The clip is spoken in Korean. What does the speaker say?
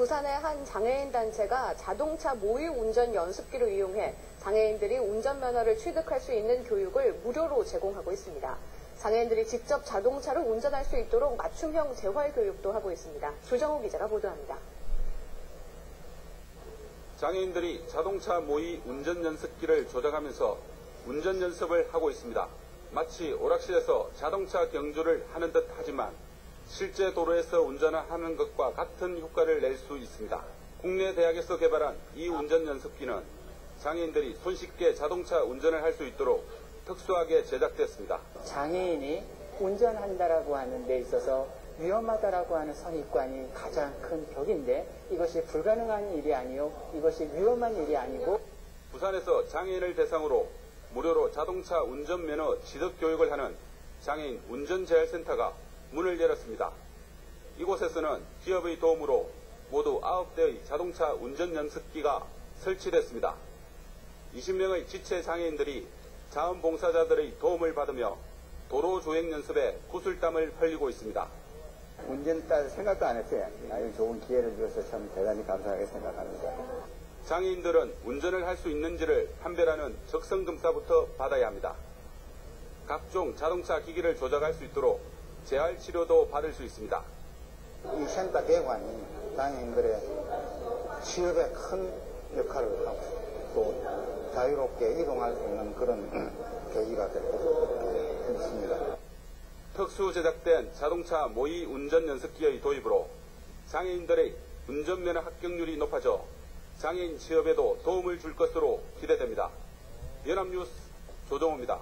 부산의 한 장애인 단체가 자동차 모의 운전 연습기를 이용해 장애인들이 운전면허를 취득할 수 있는 교육을 무료로 제공하고 있습니다. 장애인들이 직접 자동차를 운전할 수 있도록 맞춤형 재활 교육도 하고 있습니다. 조정우 기자가 보도합니다. 장애인들이 자동차 모의 운전 연습기를 조작하면서 운전 연습을 하고 있습니다. 마치 오락실에서 자동차 경주를 하는 듯 하지만 실제 도로에서 운전을 하는 것과 같은 효과를 낼 수 있습니다. 국내 대학에서 개발한 이 운전 연습기는 장애인들이 손쉽게 자동차 운전을 할 수 있도록 특수하게 제작됐습니다. 장애인이 운전한다라고 하는 데 있어서 위험하다라고 하는 선입관이 가장 큰 벽인데 이것이 불가능한 일이 아니요 이것이 위험한 일이 아니고 부산에서 장애인을 대상으로 무료로 자동차 운전 면허 취득 교육을 하는 장애인 운전재활센터가 문을 열었습니다. 이곳에서는 기업의 도움으로 모두 9대의 자동차 운전 연습기가 설치됐습니다. 20명의 지체 장애인들이 자원봉사자들의 도움을 받으며 도로 주행 연습에 구슬땀을 흘리고 있습니다. 운전 딸 생각도 안 했어요. 아유, 좋은 기회를 주셔서 참 대단히 감사하게 생각합니다. 장애인들은 운전을 할 수 있는지를 판별하는 적성검사부터 받아야 합니다. 각종 자동차 기기를 조작할 수 있도록 재활 치료도 받을 수 있습니다. 이 센터 개관이 장애인들의 취업에 큰 역할을 하고 또 자유롭게 이동할 수 있는 그런 계기가 되고 있습니다. 특수 제작된 자동차 모의 운전 연습기의 도입으로 장애인들의 운전면허 합격률이 높아져 장애인 취업에도 도움을 줄 것으로 기대됩니다. 연합뉴스 조정호입니다.